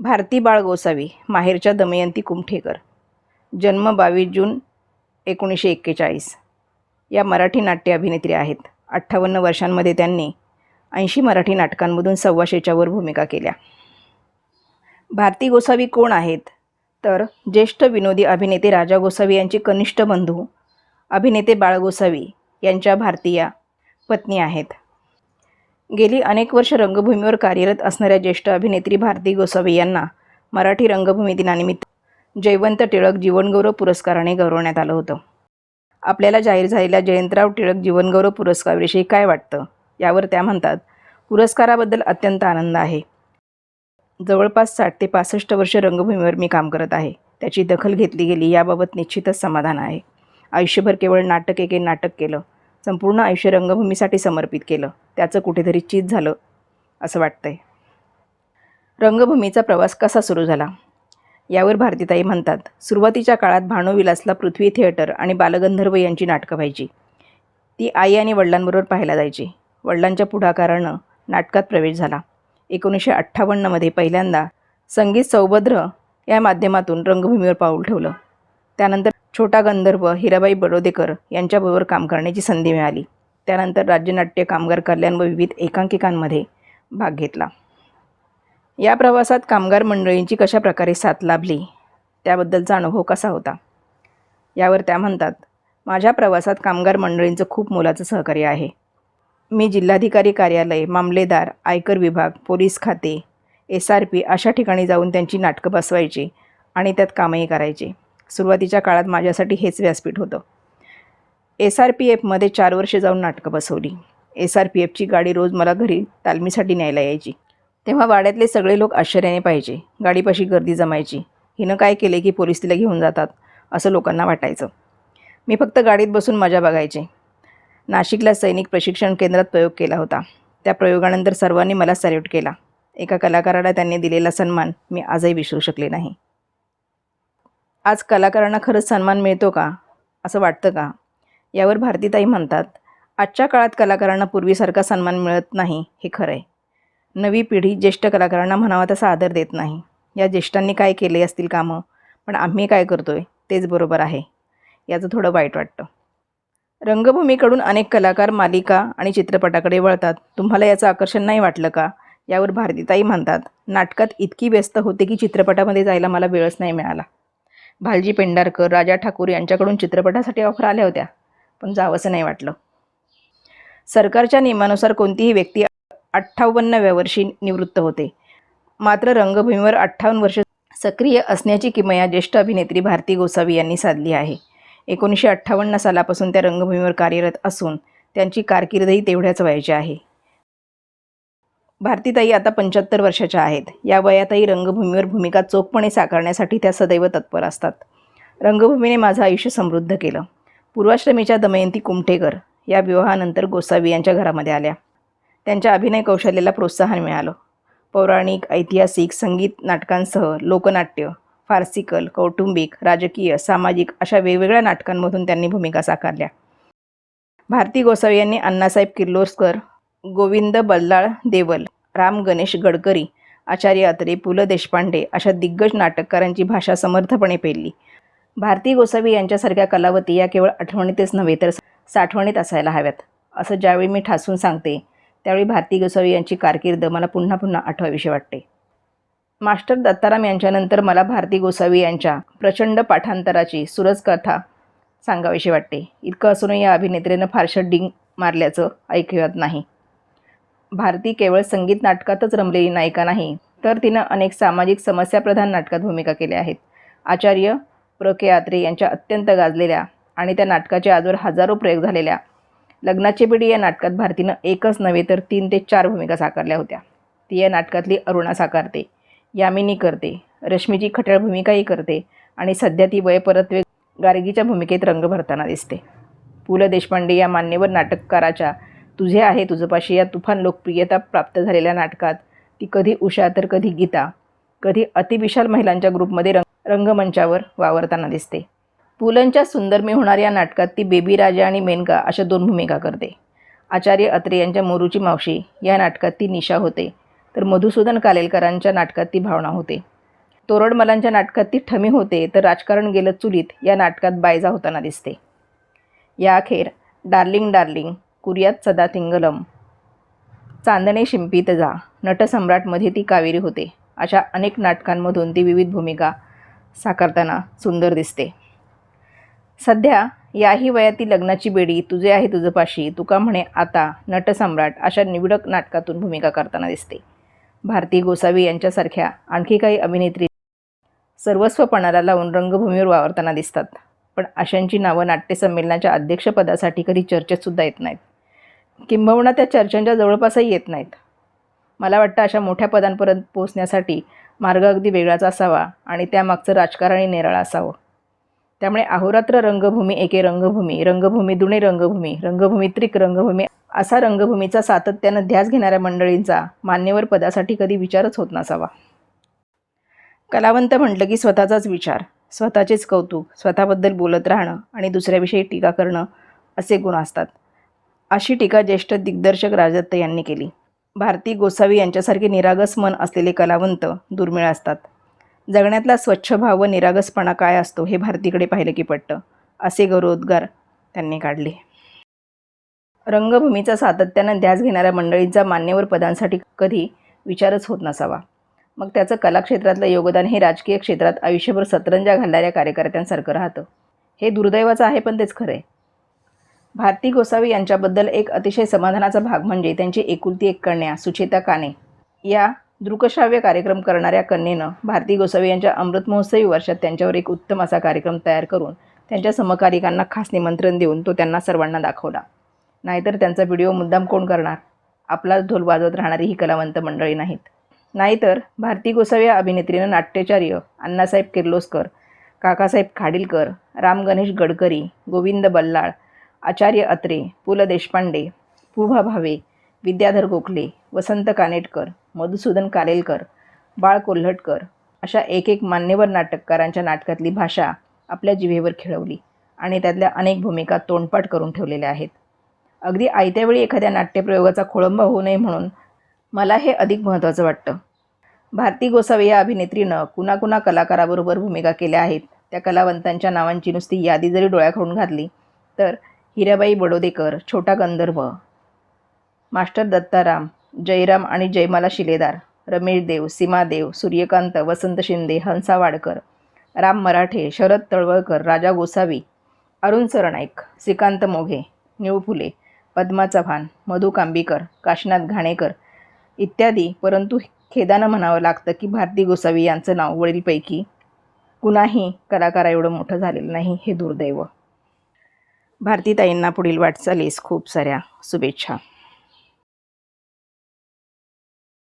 भारती बाळ गोसावी माहेरच्या दमयंती कुमठेकर. जन्म बावीस जून एकोणीसशे एक्केचाळीस. या मराठी नाट्य अभिनेत्री आहेत. अठ्ठावन्न वर्षांमध्ये त्यांनी ऐंशी मराठी नाटकांमधून सव्वाशेच्यावर भूमिका केल्या. भारती गोसावी कोण आहेत? तर ज्येष्ठ विनोदी अभिनेते राजा गोसावी यांचे कनिष्ठ बंधू अभिनेते बाळ गोसावी यांच्या भारतीया पत्नी आहेत. गेली अनेक वर्ष रंगभूमीवर कार्यरत असणाऱ्या ज्येष्ठ अभिनेत्री भारती गोसावी यांना मराठी रंगभूमी दिनानिमित्त जयवंत टिळक जीवनगौरव पुरस्काराने गौरवण्यात आलं होतं. आपल्याला जाहीर झालेल्या जयंतराव टिळक जीवनगौरव पुरस्काराविषयी काय वाटतं? यावर त्या म्हणतात पुरस्काराबद्दल अत्यंत आनंद आहे. जवळपास साठ ते पासष्ट वर्ष रंगभूमीवर मी काम करत आहे. त्याची दखल घेतली गेली याबाबत निश्चितच समाधान आहे. आयुष्यभर केवळ नाटक एके नाटक केलं. संपूर्ण आयुष्य रंगभूमीसाठी समर्पित केलं. त्याचं कुठेतरी चीज झालं असं वाटतंय. रंगभूमीचा प्रवास कसा सुरू झाला? यावर भारतीताई म्हणतात सुरुवातीच्या काळात भानुविलासला पृथ्वी थिएटर आणि बालगंधर्व यांची नाटकं व्हायची. ती आई आणि वडिलांबरोबर पाहायला जायची. वडिलांच्या पुढाकारानं नाटकात प्रवेश झाला. एकोणीसशे अठ्ठावन्नमध्ये पहिल्यांदा संगीत सौभद्र या माध्यमातून रंगभूमीवर पाऊल ठेवलं. त्यानंतर छोटा गंधर्व हिराबाई बडोदेकर यांच्याबरोबर काम करण्याची संधी मिळाली. त्यानंतर राज्यनाट्य कामगार कल्याण व विविध एकांकिकांमध्ये भाग घेतला. या प्रवासात कामगार मंडळींची कशा प्रकारे साथ लाभली? त्याबद्दलचा अनुभव कसा होता? यावर त्या म्हणतात माझ्या प्रवासात कामगार मंडळींचं खूप मोलाचं सहकार्य आहे. मी जिल्हाधिकारी कार्यालय मामलेदार आयकर विभाग पोलीस खाते एस आर पी अशा ठिकाणी जाऊन त्यांची नाटकं बसवायची आणि त्यात कामही करायचे. सुरुवातीच्या काळात माझ्यासाठी हेच व्यासपीठ होतं. एस आर पी एफमध्ये चार वर्षे जाऊन नाटकं बसवली. एस आर पी एफची गाडी रोज मला घरी तालमीसाठी न्यायला यायची. तेव्हा वाड्यातले सगळे लोक आश्चर्याने पाहिजे गाडीपाशी गर्दी जमायची. हिनं काय केले की पोलीस तिला घेऊन जातात असं लोकांना वाटायचं. मी फक्त गाडीत बसून मजा बघायचे. नाशिकला सैनिक प्रशिक्षण केंद्रात प्रयोग केला होता. त्या प्रयोगानंतर सर्वांनी मला सॅल्यूट केला. एका कलाकाराला त्यांनी दिलेला सन्मान मी आजही विसरू शकले नाही. आज कलाकारांना खरंच सन्मान मिळतो का? असं वाटतं का? यावर भारतीताई म्हणतात आजच्या काळात कलाकारांना पूर्वीसारखा सन्मान मिळत नाही हे खरं आहे. नवी पिढी ज्येष्ठ कलाकारांना म्हणावा तसा आदर देत नाही. या ज्येष्ठांनी काय केले असतील कामं? पण आम्ही काय करतो आहे तेच बरोबर आहे. याचं थोडं वाईट वाटतं. रंगभूमीकडून अनेक कलाकार मालिका आणि चित्रपटाकडे वळतात. तुम्हाला याचं आकर्षण नाही वाटलं का? यावर भारतीताई म्हणतात नाटकात इतकी व्यस्त होते की चित्रपटामध्ये जायला मला वेळच नाही मिळाला. भालजी पेंढारकर राजा ठाकूर यांच्याकडून चित्रपटासाठी ऑफर आल्या होत्या पण जावंसं नाही वाटलं. सरकारच्या नियमानुसार कोणतीही व्यक्ती अठ्ठावन्नव्या वर्षी निवृत्त होते. मात्र रंगभूमीवर अठ्ठावन्न वर्ष सक्रिय असण्याची किमया ज्येष्ठ अभिनेत्री भारती गोसावी यांनी साधली आहे. एकोणीसशे अठ्ठावन्न सालापासून त्या रंगभूमीवर कार्यरत असून त्यांची कारकीर्दही तेवढ्याच वयाची आहे. भारतीताई आता पंच्याहत्तर वर्षाच्या आहेत. या वयातही रंगभूमीवर भूमिका चोखपणे साकारण्यासाठी त्या सदैव तत्पर असतात. रंगभूमीने माझं आयुष्य समृद्ध केलं. पूर्वाश्रमीच्या दमयंती कुमठेकर या विवाहानंतर गोसावी यांच्या घरामध्ये आल्या. त्यांच्या अभिनय कौशल्याला प्रोत्साहन मिळालं. पौराणिक ऐतिहासिक संगीत नाटकांसह लोकनाट्य फारसिकल कौटुंबिक राजकीय सामाजिक अशा वेगवेगळ्या नाटकांमधून त्यांनी भूमिका साकारल्या. भारती गोसावी यांनी अण्णासाहेब किर्लोस्कर गोविंद बल्लाळ देवल राम गणेश गडकरी आचार्य अत्रे पु ल देशपांडे अशा दिग्गज नाटककारांची भाषा समर्थपणे पेरली भारती गोसावी यांच्यासारख्या कलावती या केवळ आठवणीतच नव्हे तर साठवणीत असायला हव्यात असं ज्यावेळी मी ठासून सांगते त्यावेळी भारती गोसावी यांची कारकीर्द मला पुन्हा पुन्हा आठवाविषयी वाटते. मास्टर दत्ताराम यांच्यानंतर मला भारती गोसावी यांच्या प्रचंड पाठांतराची सुरज कथा सांगावीशी वाटते. इतकं असूनही या अभिनेत्रीनं फारशा डिंग मारल्याचं ऐकवत नाही. भारती केवळ संगीत नाटकातच रमलेली नायिका नाही तर तिनं अनेक सामाजिक समस्याप्रधान नाटकात भूमिका केल्या आहेत. आचार्य प्र के आत्रे यांच्या अत्यंत गाजलेल्या आणि त्या नाटकाच्या आजवर हजारो प्रयोग झालेल्या लग्नाची पिढी या नाटकात भारतीनं एकच नव्हे तर तीन ते चार भूमिका साकारल्या होत्या. ती या नाटकातली अरुणा साकारते यामिनी करते रश्मीची खट्याळ भूमिकाही करते आणि सध्या ती वयपरत्वे गार्गीच्या भूमिकेत रंग भरताना दिसते. पु ल देशपांडे या मान्यवर नाटककाराच्या तुझे आहे तुझपाशी या तुफान लोकप्रियता प्राप्त झालेल्या नाटकात. ती कधी उषा तर कधी गीता. कधी अतिविशाल महिलांच्या ग्रुपमध्ये रंग रंगमंचावर वावरताना दिसते. पुलंच्या सुंदरमी होणाऱ्या या नाटकात ती बेबी राजा आणि मेनका अशा दोन भूमिका करते. आचार्य अत्रे यांच्या मोरूची मावशी या नाटकात ती निशा होते. तर मधुसूदन कालेलकरांच्या नाटकात ती भावना होते. तोरडमलांच्या नाटकात ती ठमी होते तर राजकारण गेलं चुलीत या नाटकात बायजा होताना दिसते. याअखेर डार्लिंग डार्लिंग कुर्यात सदा तिंगलम. चांदणे शिंपीत जा. नटसम्राटमध्ये ती कावेरी होते. अशा अनेक नाटकांमधून ती विविध भूमिका साकारताना सुंदर दिसते. सध्या याही वयातील लग्नाची बेडी तुझे आहे तुझं पाशी तुका म्हणे आता नटसम्राट अशा निवडक नाटकातून भूमिका करताना दिसते. भारती गोसावी यांच्यासारख्या आणखी काही अभिनेत्री सर्वस्वपणाला लावून रंगभूमीवर वावरताना दिसतात. पण अशांची नावं नाट्यसंमेलनाच्या अध्यक्षपदासाठी कधी चर्चेतसुद्धा येत नाहीत. किंबहुना त्या चर्चांच्या जवळपासही येत नाहीत. मला वाटतं अशा मोठ्या पदांपर्यंत पोहोचण्यासाठी मार्ग अगदी वेगळाच असावा आणि त्यामागचं राजकारणही निराळा असावं. त्यामुळे अहोरात्र रंगभूमी एके रंगभूमी रंगभूमी दुणे रंगभूमी रंगभूमी त्रिक रंगभूमी असा रंगभूमीचा सातत्यानं ध्यास घेणाऱ्या मंडळींचा मान्यवर पदासाठी कधी विचारच होत नसावा. कलावंत म्हटलं की स्वतःचाच विचार. स्वतःचेच कौतुक स्वतःबद्दल बोलत राहणं आणि दुसऱ्याविषयी टीका करणं असे गुण असतात. अशी टीका ज्येष्ठ दिग्दर्शक राजदत्त यांनी केली. भारती गोसावी यांच्यासारखे निरागस मन असलेले कलावंत दुर्मिळ असतात. जगण्यातला स्वच्छ भाव व निरागसपणा काय असतो हे भारतीकडे पाहिलं की पटतं असे गौरवोद्गार त्यांनी काढले. रंगभूमीचा सातत्यानं ध्यास घेणाऱ्या मंडळींचा मान्यवर पदांसाठी कधी विचारच होत नसावा. मग त्याचं कलाक्षेत्रातलं योगदान हे राजकीय क्षेत्रात आयुष्यभर सतरंजा घालणाऱ्या कार्यकर्त्यांसारखं राहतं. हे दुर्दैवाचं आहे पण तेच खरं आहे भारती गोसावी यांच्याबद्दल एक अतिशय समाधानाचा भाग म्हणजे त्यांची एकुलती एक कन्या सुचेता काने. या दृकश्राव्य कार्यक्रम करणाऱ्या कन्येनं भारती गोसावी यांच्या अमृत महोत्सवी वर्षात त्यांच्यावर एक उत्तम असा कार्यक्रम तयार करून त्यांच्या समकालिकांना खास निमंत्रण देऊन तो त्यांना सर्वांना दाखवला. नाहीतर त्यांचा व्हिडिओ मुद्दाम कोण करणार? आपलाच ढोल वाजवत राहणारी ही कलावंत मंडळी नाहीत. नाहीतर भारती गोसावी या अभिनेत्रीनं नाट्याचार्य अण्णासाहेब किर्लोस्कर काकासाहेब खाडीलकर राम गणेश गडकरी गोविंद बल्लाळ आचार्य अत्रे पु ल देशपांडे पुभा भावे विद्याधर गोखले वसंत कानेटकर मधुसूदन कालेलकर बाळ कोल्हटकर अशा एक एक मान्यवर नाटककारांच्या नाटकातली भाषा आपल्या जिभेवर खेळवली आणि त्यातल्या अनेक भूमिका तोंडपाठ करून ठेवलेल्या आहेत. अगदी आयत्यावेळी एखाद्या नाट्यप्रयोगाचा खोळंबा होऊ नये म्हणून मला हे अधिक महत्त्वाचं वाटतं. भारती गोसावी या अभिनेत्रीनं कुणाकुणा कलाकाराबरोबर भूमिका केल्या आहेत त्या कलावंतांच्या नावांची नुसती यादी जरी डोळ्याखडून घातली तर हिराबाई बडोदेकर छोटा गंधर्व मास्टर दत्ताराम जयराम आणि जयमाला शिलेदार रमेश देव सीमा देव सूर्यकांत वसंत शिंदे हंसा वाडकर राम मराठे शरद तळवळकर राजा गोसावी अरुण सरनाईक श्रीकांत मोघे निळू फुले पद्मा चव्हाण मधु कांबीकर काशनाथ घाणेकर इत्यादी. परंतु खेदानं म्हणावं लागतं की भारती गोसावी यांचं नाव वडीलपैकी कुणाही कलाकारा एवढं मोठं झालेलं नाही हे दुर्दैव. भारतीताईंना पुढील वाटचालीस खूप साऱ्या शुभेच्छा.